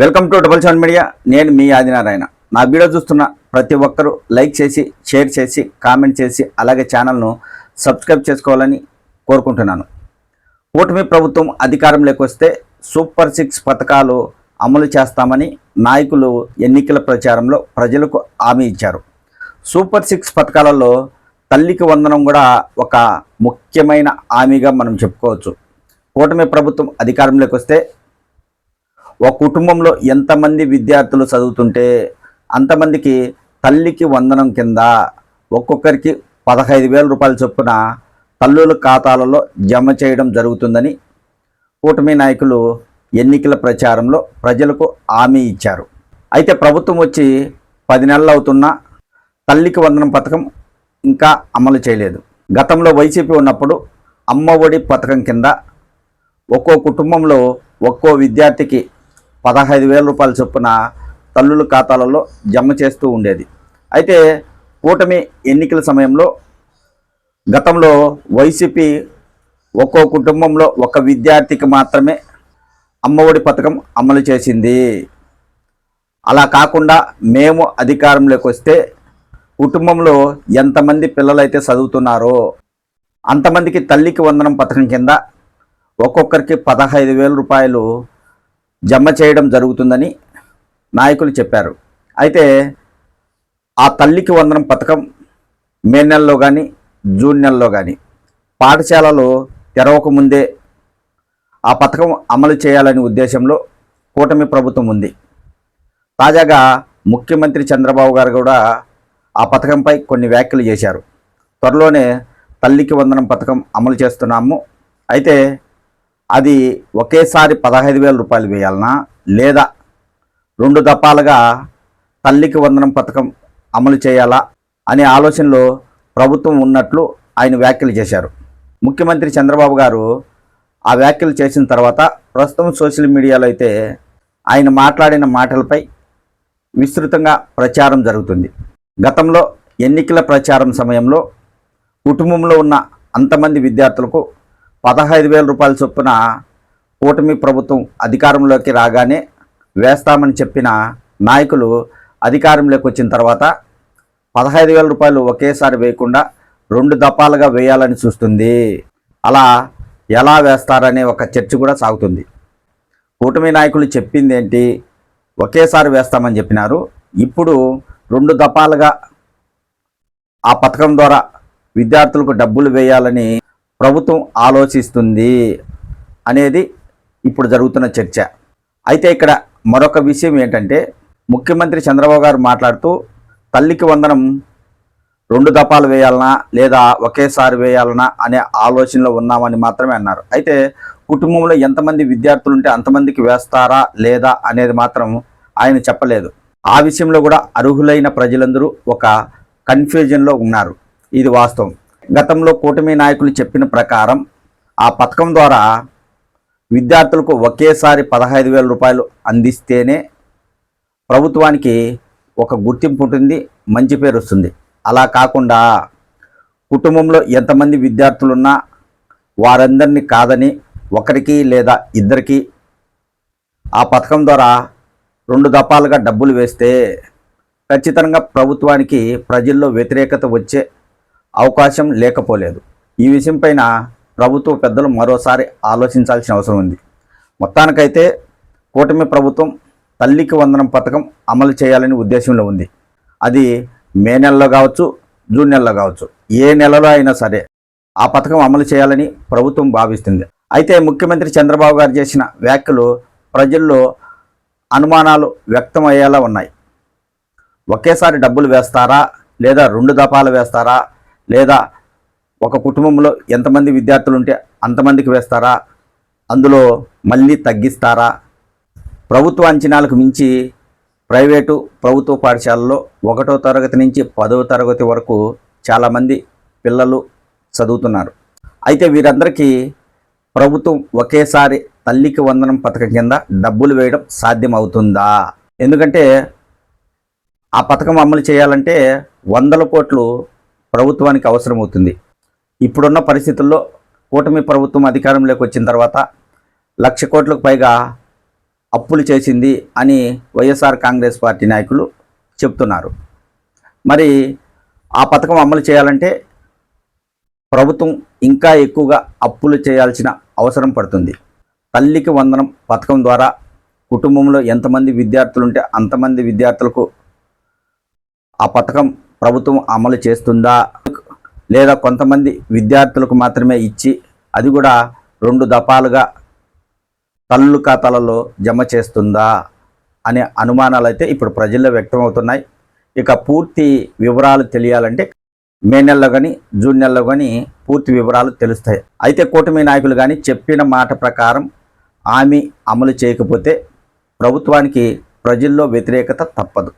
Welcome to double seven media. నేను మీ ఆదినారాయణ. నా వీడియో చూస్తున్న ప్రతి ఒక్కరూ లైక్ చేసి షేర్ చేసి కామెంట్ చేసి అలాగే ఛానల్ను సబ్స్క్రైబ్ చేసుకోవాలని కోరుకుంటున్నాను. కూటమి ప్రభుత్వం అధికారంలోకి వస్తే సూపర్ సిక్స్ పథకాలు అమలు చేస్తామని నాయకులు ఎన్నికల ప్రచారంలో ప్రజలకు హామీ ఇచ్చారు. సూపర్ సిక్స్ పథకాలలో తల్లికి వందనం కూడా ఒక ముఖ్యమైన హామీగా మనం చెప్పుకోవచ్చు. కూటమి ప్రభుత్వం అధికారంలోకి వస్తే ఒక కుటుంబంలో ఎంతమంది విద్యార్థులు చదువుతుంటే అంతమందికి తల్లికి వందనం కింద ఒక్కొక్కరికి పదహైదు వేల రూపాయల చొప్పున తల్లుల ఖాతాలలో జమ చేయడం జరుగుతుందని కూటమి నాయకులు ఎన్నికల ప్రచారంలో ప్రజలకు హామీ ఇచ్చారు. అయితే ప్రభుత్వం వచ్చి పది నెలలు అవుతున్నా తల్లికి వందనం పథకం ఇంకా అమలు చేయలేదు. గతంలో వైసీపీ ఉన్నప్పుడు అమ్మ ఒడి పథకం కింద ఒక్కో కుటుంబంలో ఒక్కో విద్యార్థికి పదహైదు వేల రూపాయల చొప్పున తల్లుల ఖాతాలలో జమ చేస్తూ ఉండేది. అయితే కూటమి ఎన్నికల సమయంలో గతంలో వైసీపీ ఒక్కో కుటుంబంలో ఒక విద్యార్థికి మాత్రమే అమ్మఒడి పథకం అమలు చేసింది. అలా కాకుండా మేము అధికారంలోకి వస్తే కుటుంబంలో ఎంతమంది పిల్లలైతే చదువుతున్నారో అంతమందికి తల్లికి వందనం పథకం కింద ఒక్కొక్కరికి పదహైదు వేల రూపాయలు జమ చేయడం జరుగుతుందని నాయకులు చెప్పారు. అయితే ఆ తల్లికి వందనం పథకం మే నెలలో కానీ జూన్ నెలలో కానీ పాఠశాలలు తెరవకముందే ఆ పథకం అమలు చేయాలనే ఉద్దేశంలో కూటమి ప్రభుత్వం ఉంది. తాజాగా ముఖ్యమంత్రి చంద్రబాబు గారు కూడా ఆ పథకంపై కొన్ని వ్యాఖ్యలు చేశారు. త్వరలోనే తల్లికి వందనం పథకం అమలు చేస్తున్నాము. అయితే అది ఒకేసారి పదహైదు వేల రూపాయలు వేయాలనా? లేదా రెండు దఫాలుగా తల్లికి వందనం పథకం అమలు చేయాలా అనే ఆలోచనలో ప్రభుత్వం ఉన్నట్లు ఆయన వ్యాఖ్యలు చేశారు. ముఖ్యమంత్రి చంద్రబాబు గారు ఆ వ్యాఖ్యలు చేసిన తర్వాత ప్రస్తుతం సోషల్ మీడియాలో అయితే ఆయన మాట్లాడిన మాటలపై విస్తృతంగా ప్రచారం జరుగుతుంది. గతంలో ఎన్నికల ప్రచారం సమయంలో కుటుంబంలో ఉన్న అంతమంది విద్యార్థులకు పదహైదు వేల రూపాయల చొప్పున కూటమి ప్రభుత్వం అధికారంలోకి రాగానే వేస్తామని చెప్పిన నాయకులు అధికారంలోకి వచ్చిన తర్వాత పదహైదు వేల రూపాయలు ఒకేసారి వేయకుండా రెండు దఫాలుగా వేయాలని చూస్తుంది. అలా ఎలా వేస్తారనే ఒక చర్చ కూడా సాగుతుంది. కూటమి నాయకులు చెప్పింది ఏంటి? ఒకేసారి వేస్తామని చెప్పినారు. ఇప్పుడు రెండు దఫాలుగా ఆ పథకం ద్వారా విద్యార్థులకు డబ్బులు వేయాలని ప్రభుత్వం ఆలోచిస్తుంది అనేది ఇప్పుడు జరుగుతున్న చర్చ. అయితే ఇక్కడ మరొక విషయం ఏంటంటే ముఖ్యమంత్రి చంద్రబాబు గారు మాట్లాడుతూ తల్లికి వందనం రెండు దపాలు వేయాలనా లేదా ఒకేసారి వేయాలనా అనే ఆలోచనలో ఉన్నామని మాత్రమే అన్నారు. అయితే కుటుంబంలో ఎంతమంది విద్యార్థులు ఉంటే అంతమందికి వేస్తారా లేదా అనేది మాత్రం ఆయన చెప్పలేదు. ఆ విషయంలో కూడా అర్హులైన ప్రజలందరూ ఒక కన్ఫ్యూజన్లో ఉన్నారు. ఇది వాస్తవం. గతంలో కూటమి నాయకులు చెప్పిన ప్రకారం ఆ పథకం ద్వారా విద్యార్థులకు ఒకేసారి పదహైదు వేల రూపాయలు అందిస్తేనే ప్రభుత్వానికి ఒక గుర్తింపు ఉంటుంది మంచి పేరు వస్తుంది. అలా కాకుండా కుటుంబంలో ఎంతమంది విద్యార్థులున్నా వారందరినీ కాదని ఒకరికి లేదా ఇద్దరికి ఆ పథకం ద్వారా రెండు దఫాలుగా డబ్బులు వేస్తే ఖచ్చితంగా ప్రభుత్వానికి ప్రజల్లో వ్యతిరేకత వచ్చే అవకాశం లేకపోలేదు. ఈ విషయంపైన ప్రభుత్వ పెద్దలు మరోసారి ఆలోచించాల్సిన అవసరం ఉంది. మొత్తానికైతే కూటమి ప్రభుత్వం తల్లికి వందనం పథకం అమలు చేయాలని ఉద్దేశంలో ఉంది. అది మే నెలలో కావచ్చు జూన్ నెలలో కావచ్చు ఏ నెలలో అయినా సరే ఆ పథకం అమలు చేయాలని ప్రభుత్వం భావిస్తుంది. అయితే ముఖ్యమంత్రి చంద్రబాబు గారు చేసిన వ్యాఖ్యలు ప్రజల్లో అనుమానాలు వ్యక్తమయ్యేలా ఉన్నాయి. ఒకేసారి డబ్బులు వేస్తారా లేదా రెండు దఫాలు వేస్తారా లేదా ఒక కుటుంబంలో ఎంతమంది విద్యార్థులు ఉంటే అంతమందికి వేస్తారా? అందులో మళ్ళీ తగ్గిస్తారా? ప్రభుత్వ అంచనాలకు మించి ప్రైవేటు ప్రభుత్వ పాఠశాలలో ఒకటో తరగతి నుంచి పదవ తరగతి వరకు చాలామంది పిల్లలు చదువుతున్నారు. అయితే వీరందరికీ ప్రభుత్వం ఒకేసారి తల్లికి వందనం పథకం కింద డబ్బులు వేయడం సాధ్యమవుతుందా? ఎందుకంటే ఆ పథకం అమలు చేయాలంటే వందల కోట్లు ప్రభుత్వానికి అవసరమవుతుంది. ఇప్పుడున్న పరిస్థితుల్లో కూటమి ప్రభుత్వం అధికారంలోకి వచ్చిన తర్వాత లక్ష కోట్లకు పైగా అప్పులు చేసింది అని వైఎస్ఆర్ కాంగ్రెస్ పార్టీ నాయకులు చెప్తున్నారు. మరి ఆ పథకం అమలు చేయాలంటే ప్రభుత్వం ఇంకా ఎక్కువగా అప్పులు చేయాల్సిన అవసరం పడుతుంది. తల్లికి వందనం పథకం ద్వారా కుటుంబంలో ఎంతమంది విద్యార్థులు ఉంటే అంతమంది విద్యార్థులకు ఆ పథకం ప్రభుత్వం అమలు చేస్తుందా? లేదా కొంతమంది విద్యార్థులకు మాత్రమే ఇచ్చి అది కూడా రెండు దఫాలుగా తల్లు ఖాతాలలో జమ చేస్తుందా అనే అనుమానాలు అయితే ఇప్పుడు ప్రజల్లో వ్యక్తమవుతున్నాయి. ఇక పూర్తి వివరాలు తెలియాలంటే మే నెలలో కానీ జూన్ నెలలో కానీ పూర్తి వివరాలు తెలుస్తాయి. అయితే కూటమి నాయకులు కానీ చెప్పిన మాట ప్రకారం హామీ అమలు చేయకపోతే ప్రభుత్వానికి ప్రజల్లో వ్యతిరేకత తప్పదు.